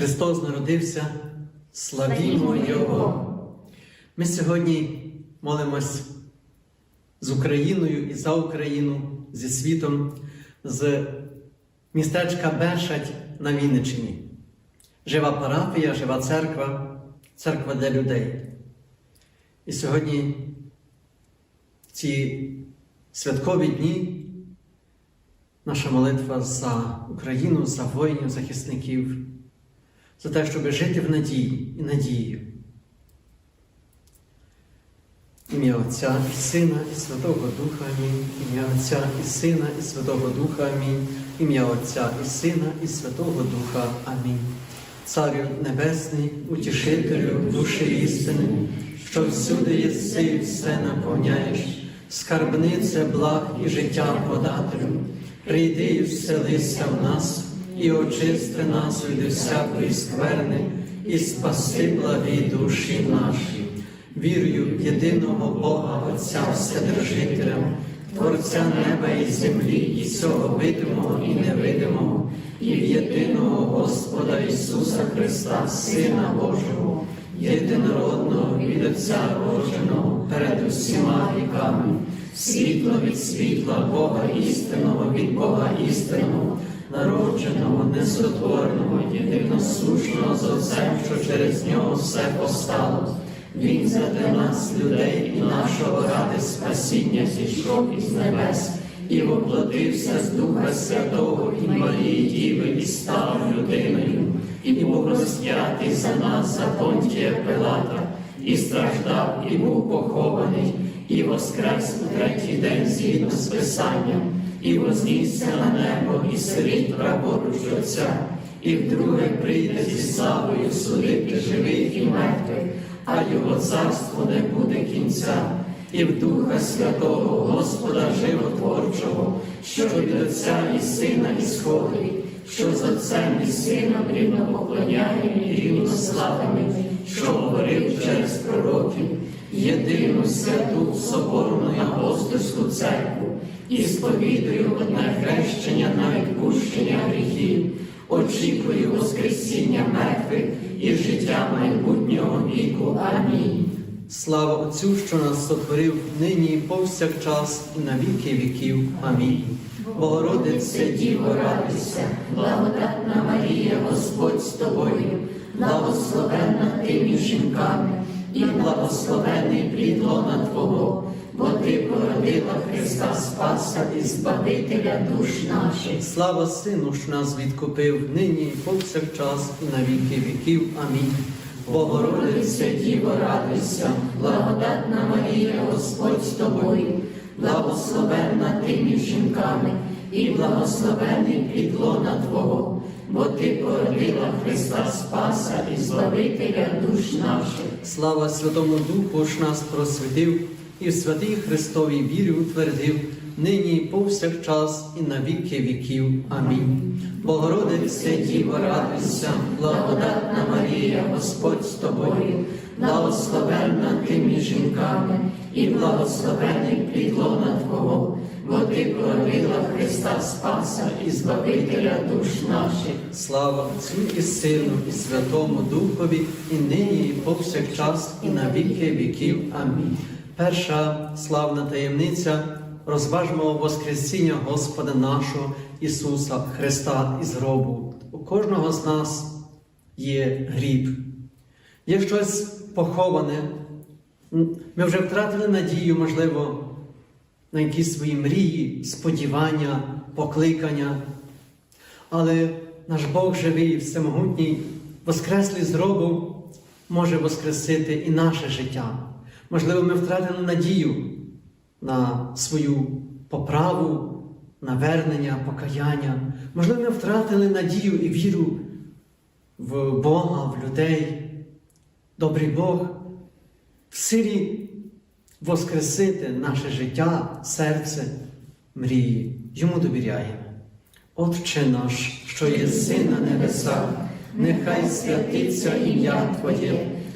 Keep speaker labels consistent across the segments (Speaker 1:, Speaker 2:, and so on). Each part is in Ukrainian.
Speaker 1: Христос народився, славімо Його! Ми сьогодні молимось з Україною і за Україну, зі світом, з містечка Бершать на Вінниччині. Жива парафія, жива церква, церква для людей. І сьогодні ці святкові дні наша молитва за Україну, за воїнів, захисників, за те, щоб жити в надії і надії. Ім'я Отця і Сина, і Святого Духа Амінь. Ім'я Отця і Сина, і Святого Духа Амінь. Ім'я Отця і Сина, і Святого Духа Амінь. Царю Небесний, утішителю душі істини, що всюди єси і все наповняєш, скарбнице благ і життя подателю, прийди і вселися в нас, і очисти нас від всякої скверни, і спаси благі душі наші. Вірую в єдиного Бога Отця Вседержителя, Творця неба і землі, і всього видимого і невидимого, і в єдиного Господа Ісуса Христа, Сина Божого, єдинородного від Отця родженого перед усіма віками, світло від світла Бога істинного від Бога істинного, народженого, несотворного, єдиносушного з Отцем, що через нього все постало. Він задля нас, людей і нашого ради спасіння зійшов із небес і воплотився з Духа Святого і Марії Діви і став людиною, і був розп'ятий за нас за понтія Пилата, і страждав, і був похований, і воскрес у третій день згідно з Писанням, і вознісся на небо, і сидить праворуч Отця, і вдруге прийде зі славою судити живих і мертвих а його царство не буде кінця, і в Духа Святого Господа Животворчого, що від Отця і Сина ісходить, що з Отцем і Сином рівно поклоняємо і рівно славимо, що говорив через пророків, єдину святу соборну і апостольську церкву, і сповідую одне хрещення на відпущення гріхів очікую Воскресіння мертвих і життя майбутнього віку. Амінь. Слава Отцю, що нас сотворив нині і повсякчас і на віки віків. Амінь. Богородице,
Speaker 2: Діво, радуйся, благодатна Марія, Господь з тобою, благословенна ти між жінками, і благословений плід лона Твого, бо ти породила Христа Спаса і Збавителя душ наших.
Speaker 1: слава Сину, що нас відкупив нині і повсякчас і на віки віків. Амінь.
Speaker 2: Богородице, Діво, радуйся, благодатна Марія, Господь з тобою, благословенна ти між жінками, і благословений плід лона Твого, бо ти породила Христа Спаса і Збавителя душ наших.
Speaker 1: Слава Святому Духу, що нас просвітив і в святій Христовій вірі утвердив, нині і повсякчас і на віки віків. Амінь. Богородице, Діво, радуйся,
Speaker 2: Благодатна Марія, Господь з тобою, благословенна ти між жінками, і благословений плід лона Твого, бо ти породила Христа Спаса і Збавителя душ наших.
Speaker 1: Слава Отцю і Сину, і Святому Духові, і нині, і повсякчас, і на віки віків. Амінь. Перша славна таємниця розважимо Воскресіння Господа нашого Ісуса Христа із гробу. У кожного з нас є гріб, є щось поховане. Ми вже втратили надію, можливо, на якісь свої мрії, сподівання, покликання. Але наш Бог живий, всемогутній, воскреслий з гробу, може воскресити і наше життя. Можливо, ми втратили надію на свою поправу, на вернення, покаяння. Можливо, ми втратили надію і віру в Бога, в людей. Добрий Бог в силі воскресити наше життя, серце, мрії. Йому довіряємо. Отче наш, що єси на небесах, нехай святиться ім'я Твоє,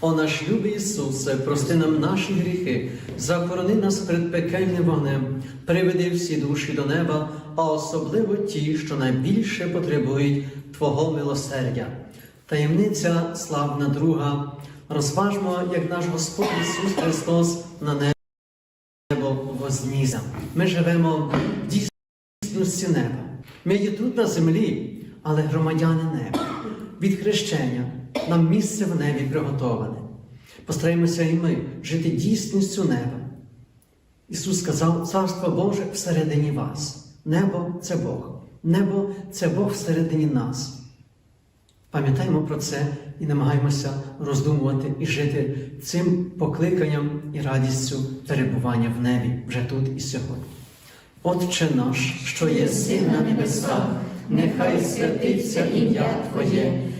Speaker 1: О наш любий Ісусе, прости нам наші гріхи, захорони нас перед пекельним вогнем, приведи всі душі до неба, а особливо ті, що найбільше потребують Твого милосердя. Таємниця славна друга. Розважмо, як наш Господь Ісус Христос на небо возніза. Ми живемо в дійсності неба. Ми є тут на землі, але громадяни неба. Від хрещення нам місце в небі приготоване. Постараємося і ми жити дійсністю неба. Ісус сказав, Царство Боже всередині вас. Небо це Бог. Небо це Бог всередині нас. Пам'ятаємо про це і намагаємося роздумувати і жити цим покликанням і радістю перебування в небі вже тут і сьогодні. Отче наш, що
Speaker 2: Єси на небесах, нехай святиться ім'я Твоє,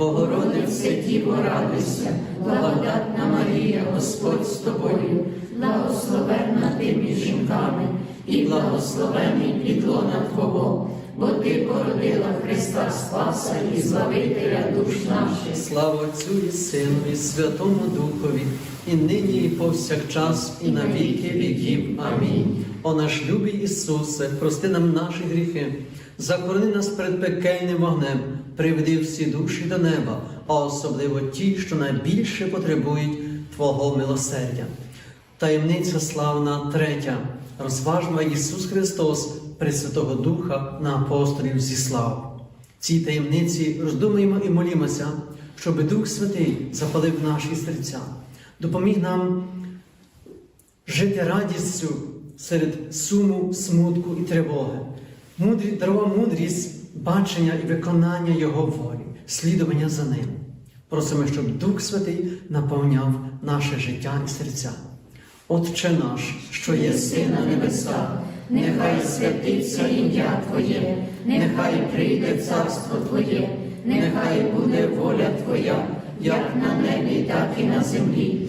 Speaker 2: Богородице Діво, радуйся, благодатна Марія, Господь з тобою, благословенна ти між жінками, і благословений плід лона Твого, бо Ти породила Христа Спаса і Збавителя душ наших.
Speaker 1: Слава Отцю і Сину, і Святому Духові, і нині, і повсякчас, і на віки віків. Амінь. О наш любий Ісусе, прости нам наші гріхи, захорони нас перед пекельним вогнем, приведи всі душі до неба, а особливо ті, що найбільше потребують Твого милосердя. Таємниця славна третя. Розважма Ісус Христос Пресвятого Духа на апостолів зіслав. Цій таємниці роздумуємо і молімося, щоб Дух Святий запалив наші серця, допоміг нам жити радістю серед суму, смутку і тривоги, Мудрі, дарував мудрість, бачення і виконання Його волі, слідування за ним. Просимо, щоб Дух Святий наповняв наше життя і серця. Отче наш, що є
Speaker 2: на небесах, нехай святиться ім'я Твоє, нехай прийде царство Твоє, нехай буде воля Твоя, як на небі, так і на землі.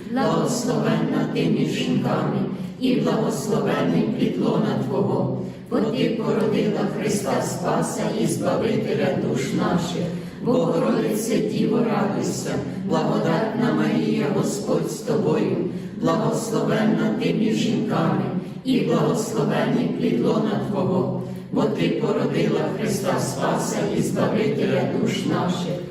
Speaker 2: благословенна ти між жінками, і благословенний плідлона Твого, бо ти породила Христа Спаса і Збавителя душ наших. Богородице Діво, радуйся, благодатна Марія, Господь з тобою, благословенна ти між жінками, і благословенний плідлона Твого, бо ти породила Христа Спаса і Збавителя душ наших.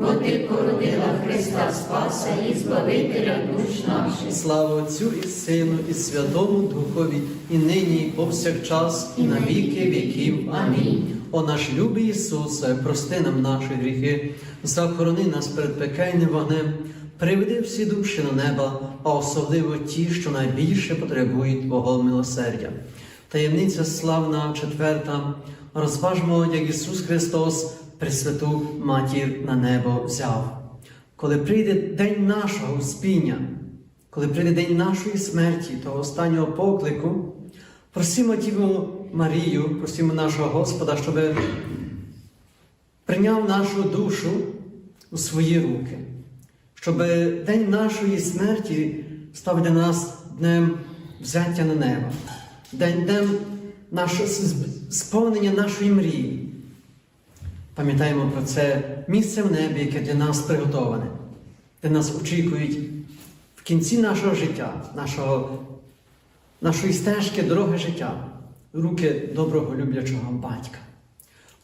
Speaker 2: бо ти породила Христа Спаса і Збавителя душ наших.
Speaker 1: Слава Отцю і Сину, і Святому Духові, і нині, і повсякчас, і на віки віків. Амінь. О наш любий Ісусе, прости нам наші гріхи, захорони нас перед пекельним вогнем, приведи всі душі на небо, а особливо ті, що найбільше потребують Твого милосердя. Таємниця славна четверта. Розважмо, як Ісус Христос Пресвяту Матір на небо взяв. Коли прийде день нашого спіння, коли прийде день нашої смерті, того останнього поклику, просимо Діву Марію, просимо нашого Господа, щоб прийняв нашу душу у свої руки, щоб день нашої смерті став для нас днем взяття на небо, день днем нашого сповнення нашої мрії. Пам'ятаємо про це місце в небі, яке для нас приготоване, де нас очікують в кінці нашого життя, нашого, нашої стежки, дороги життя, руки доброго люблячого батька.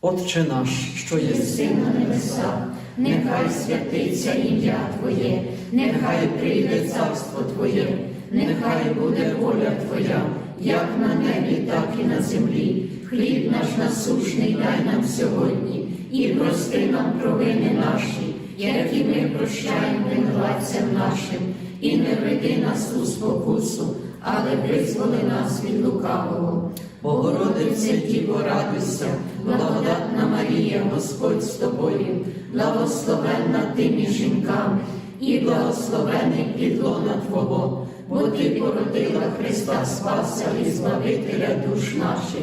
Speaker 1: Отче наш, що є
Speaker 2: Єси на небесах, нехай святиться ім'я Твоє, нехай прийде царство Твоє, нехай буде воля Твоя, як на небі, так і на землі. Хліб наш насущний дай нам сьогодні, і прости нам провини наші, які ми прощаємо винуватцям нашим, і не веди нас у спокусу, але визволи нас від лукавого. Богородице Діво, радуйся, благодатна Марія, Господь з тобою, благословенна ти між жінками, і благословений підлона Твого, бо ти породила Христа Спаса і Збавителя душ наших.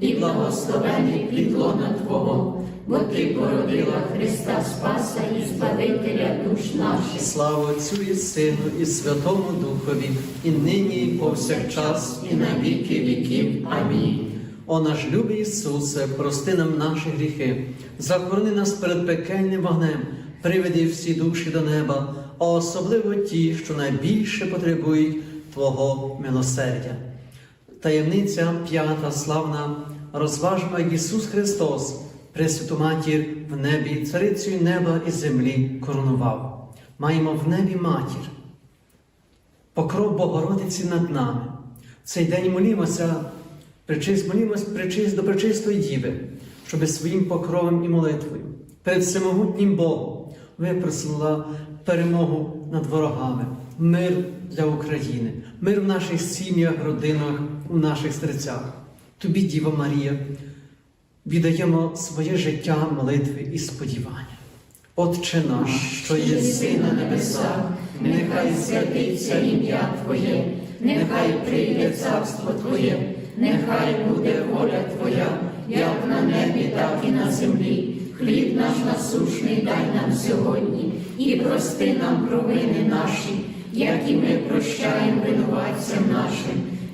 Speaker 2: і благословений плід лона Твого, бо Ти породила Христа Спаса і Збавителя душ наших.
Speaker 1: Слава Отцю і Сину, і Святому Духові, і нині, і повсякчас,
Speaker 2: і на віки віків. Амінь.
Speaker 1: О наш любий Ісусе, прости нам наші гріхи, захорони нас перед пекельним вогнем, приведи всі душі до неба, а особливо ті, що найбільше потребують Твого милосердя. Таємниця п'ята славна, розважмо, Ісус Христос, Пресвяту Матір в небі, царицею неба і землі коронував. Маємо в небі матір, покров Богородиці над нами. Цей день молімося, причист, молімось причист до пречистої Діви, щоби своїм покровом і молитвою перед всемогутнім Богом випросила перемогу над ворогами, мир для України, мир в наших сім'ях, родинах, у наших серцях. Тобі, Діва Марія, віддаємо своє життя молитви і сподівання. Отче наш, що
Speaker 2: Єси на небесах, нехай святиться ім'я Твоє, нехай прийде царство Твоє, нехай буде воля Твоя, як на небі, так і на землі. Хліб наш насушний дай нам сьогодні, і прости нам провини наші, як і ми прощаємо винуватцям нашим,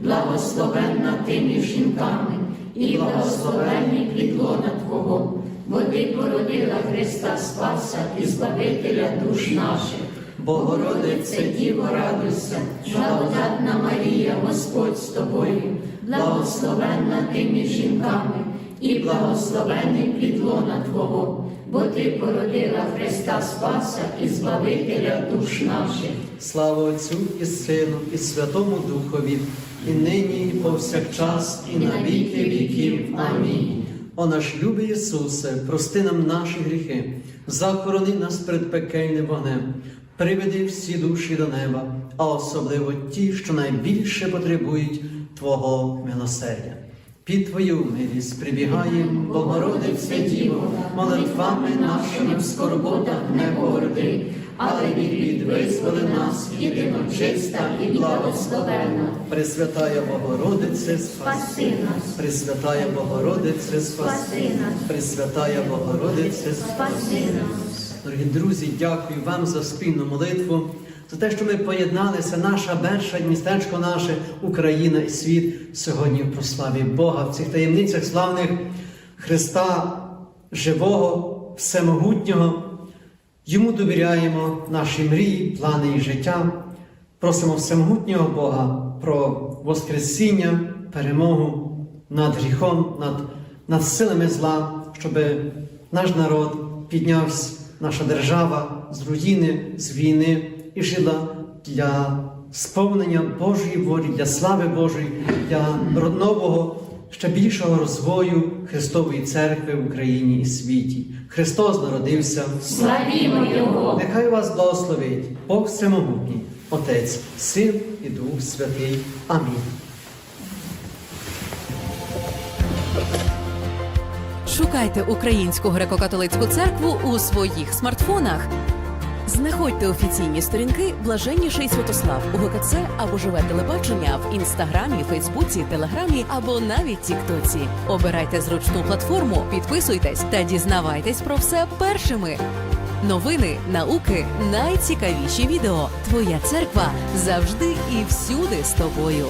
Speaker 2: благословенна ти між жінками, і благословенний плід лона Твого, бо Ти породила Христа Спаса і Збавителя душ наших. Богородице Діво, радуйся, благодатна Марія, Господь з тобою, благословенна ти жінками, і благословений плід лона Твого, бо Ти породила Христа Спаса і Збавителя душ наших.
Speaker 1: Слава Отцю і Сину, і Святому Духові, і нині, і повсякчас, і на віки віків. Амінь. О наш любий Ісусе, прости нам наші гріхи, захорони нас перед пекельним вогнем, приведи всі душі до неба, а особливо ті, що найбільше потребують Твого милосердя. Під Твою милість прибігаєм,
Speaker 2: Богородице Діво, молитвами нашими в скорботах не погорди, але від нас, єдино чиста і благословенна.
Speaker 1: Пресвятая Богородице, спаси.
Speaker 2: Нас,
Speaker 1: Пресвятая Богородице,
Speaker 2: спаси нас,
Speaker 1: Пресвятая Богородице,
Speaker 2: спаси нас.
Speaker 1: Дорогі друзі, дякую вам за спільну молитву, за те, що ми поєдналися, наша перша містечко наше, Україна і світ сьогодні в прославі Бога в цих таємницях славних Христа живого, всемогутнього. Йому довіряємо наші мрії, плани і життя. Просимо всемогутнього Бога про Воскресіння, перемогу над гріхом, над, над силами зла, щоб наш народ піднявся, наша держава з руїни, з війни і жила для сповнення Божої волі, для слави Божої, для нового, ще більшого розвою Христової церкви в Україні і світі. Христос народився.
Speaker 2: Славімо Його!
Speaker 1: Нехай вас благословить Бог Всемогутній, Отець, Син і Дух Святий. Амінь.
Speaker 3: Шукайте українську греко-католицьку церкву у своїх смартфонах. Знаходьте офіційні сторінки Блаженніший Святослав у ГКЦ або живе телебачення в інстаграмі, Фейсбуці, Телеграмі або навіть Тіктоці. Обирайте зручну платформу, підписуйтесь та дізнавайтесь про все першими. Новини, науки, найцікавіші відео. Твоя церква завжди і всюди з тобою.